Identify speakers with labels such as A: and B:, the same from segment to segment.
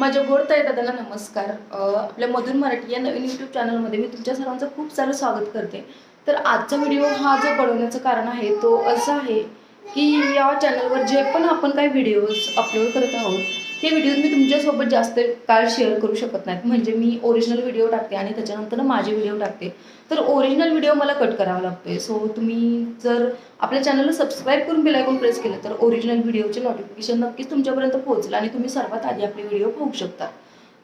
A: माझ्या गोडताई दादाला नमस्कार. आपल्या मधुर मराठी या नवीन यूट्यूब चॅनलमध्ये मी तुमच्या सर्वांचं खूप सारं स्वागत करते. तर आजचा व्हिडिओ हा जो बनवण्याचं कारण आहे तो असं आहे की या चॅनलवर जे पण आपण काही व्हिडिओज अपलोड करत आहोत ते व्हिडिओज मी तुमच्यासोबत जास्त काळ शेअर करू शकत नाहीत म्हणजे मी ओरिजिनल व्हिडिओ टाकते आणि त्याच्यानंतर माझे व्हिडिओ टाकते. तर ओरिजिनल व्हिडिओ मला कट करावा लागतोय. सो तुम्ही जर आपल्या चॅनलला सबस्क्राईब करून बेल प्रेस केलं तर ओरिजिनल व्हिडिओचे नोटिफिकेशन नक्कीच तुमच्यापर्यंत पोहोचेल आणि तुम्ही सर्वात आधी आपले व्हिडिओ पाहू शकता.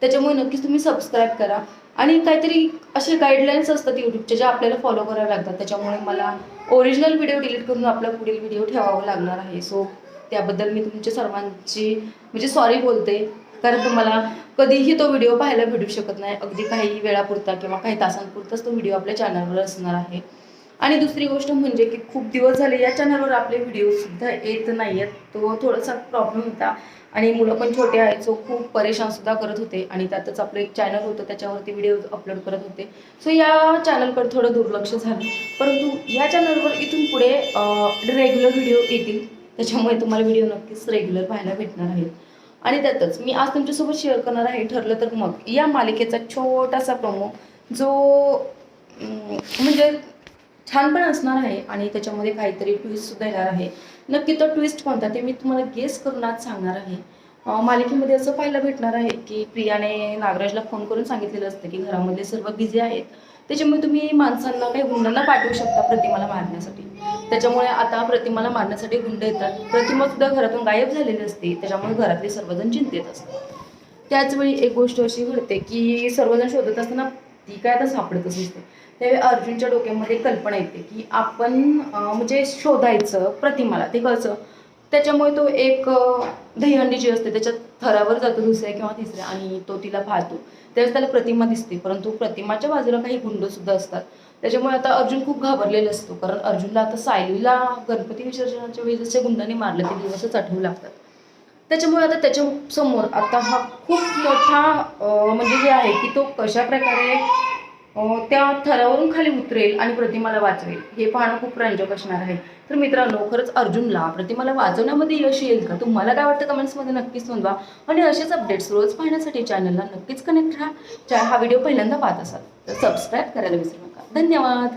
A: त्याच्यामुळे नक्कीच तुम्ही सबस्क्राईब करा. आणि काहीतरी असे गाईडलाईन्स असतात यूट्यूबच्या ज्या आपल्याला फॉलो कराव्या लागतात. त्याच्यामुळे मला ओरिजिनल व्हिडिओ डिलीट करून आपला पुढील व्हिडिओ ठेवावा लागणार आहे. सो त्याबद्दल मी तुमच्या सर्वांची म्हणजे सॉरी बोलते. कारण तुम्हाला कधीही तो व्हिडिओ पाहायला भेटू शकत नाही. अगदी काही वेळापुरता किंवा काही तासांपुरताच तो व्हिडिओ आपल्या चॅनलवर असणार आहे. आणि दुसरी गोष्ट म्हणजे की खूप दिवस झाले या चॅनलवर आपले व्हिडिओसुद्धा येत नाही आहेत तो थोडासा प्रॉब्लेम होता. आणि मुलं पण छोटे आहेत सो खूप परेशानसुद्धा करत होते. आणि त्यातच आपलं एक चॅनल होतं त्याच्यावरती व्हिडिओ अपलोड करत होते. सो या चॅनलकडे थोडं दुर्लक्ष झालं. परंतु या चॅनलवर इथून पुढे रेग्युलर व्हिडिओ येतील. त्याच्यामुळे तुम्हाला व्हिडिओ नक्कीच रेग्युलर पाहायला भेटणार आहेत. आणि त्यातच मी आज तुमच्यासोबत शेअर करणार आहे ठरलं तर मग. या मालिकेचा छोटासा प्रोमो जो म्हणजे छान पण असणार आहे आणि त्याच्यामध्ये काहीतरी ट्विस्टसुद्धा येणार आहे. नक्की तो ट्विस्ट कोणता ते मी तुम्हाला गेस करून आज सांगणार आहे. मालिकेमध्ये असं पाहायला भेटणार आहे की प्रियाने नागराजला फोन करून सांगितलेलं असतं की घरामध्ये सर्व बिझी आहेत. त्याच्यामुळे तुम्ही माणसांना काही गुंडांना पाठवू शकता प्रतिमाला मारण्यासाठी. त्याच्यामुळे आता प्रतिमाला मारण्यासाठी गुंड येतात. प्रतिमा सुद्धा घरातून गायब झालेली असते. त्याच्यामुळे घरातले सर्वजण चिंतेत असतात. त्याचवेळी एक गोष्ट अशी घडते की सर्वजण शोधत असताना ती काय आता सापडतच नसते. त्यावेळी अर्जुनच्या डोक्यामध्ये कल्पना येते की आपण म्हणजे शोधायचं प्रतिमाला. ते कसं? त्याच्यामुळे तो एक दहीहंडी जी असते त्याच्यात थरावर जातो दुसऱ्या किंवा तिसऱ्या आणि तो तिला पाहतो. त्यावेळेस त्याला प्रतिमा दिसते परंतु प्रतिमाच्या बाजूला काही गुंड सुद्धा असतात. त्याच्यामुळे आता अर्जुन खूप घाबरलेला असतो कारण अर्जुनला आता सायलीला गणपती विसर्जनाच्या वेळी जसे गुंडांनी मारलं ते दिवसच आठवू लागतात. त्याच्यामुळे आता त्याच्यासमोर आता हा खूप मोठा म्हणजे जे आहे की तो कशा प्रकारे त्या थरावरून खाली उतरेल आणि प्रतिमाला वाचवेल. हे पाहणं खूप रंजक असणार आहे. तर मित्रांनो खरंच अर्जुनला प्रतिमाला वाचवण्यामध्ये यश येईल का? तुम्हाला काय वाटतं कमेंट्समध्ये नक्कीच नोंदवा आणि असेच अपडेट्स रोज पाहण्यासाठी चॅनलला नक्कीच कनेक्ट राहा. चा हा व्हिडिओ पहिल्यांदा पाहत असाल तर सबस्क्राईब करायला विसरू नका. धन्यवाद!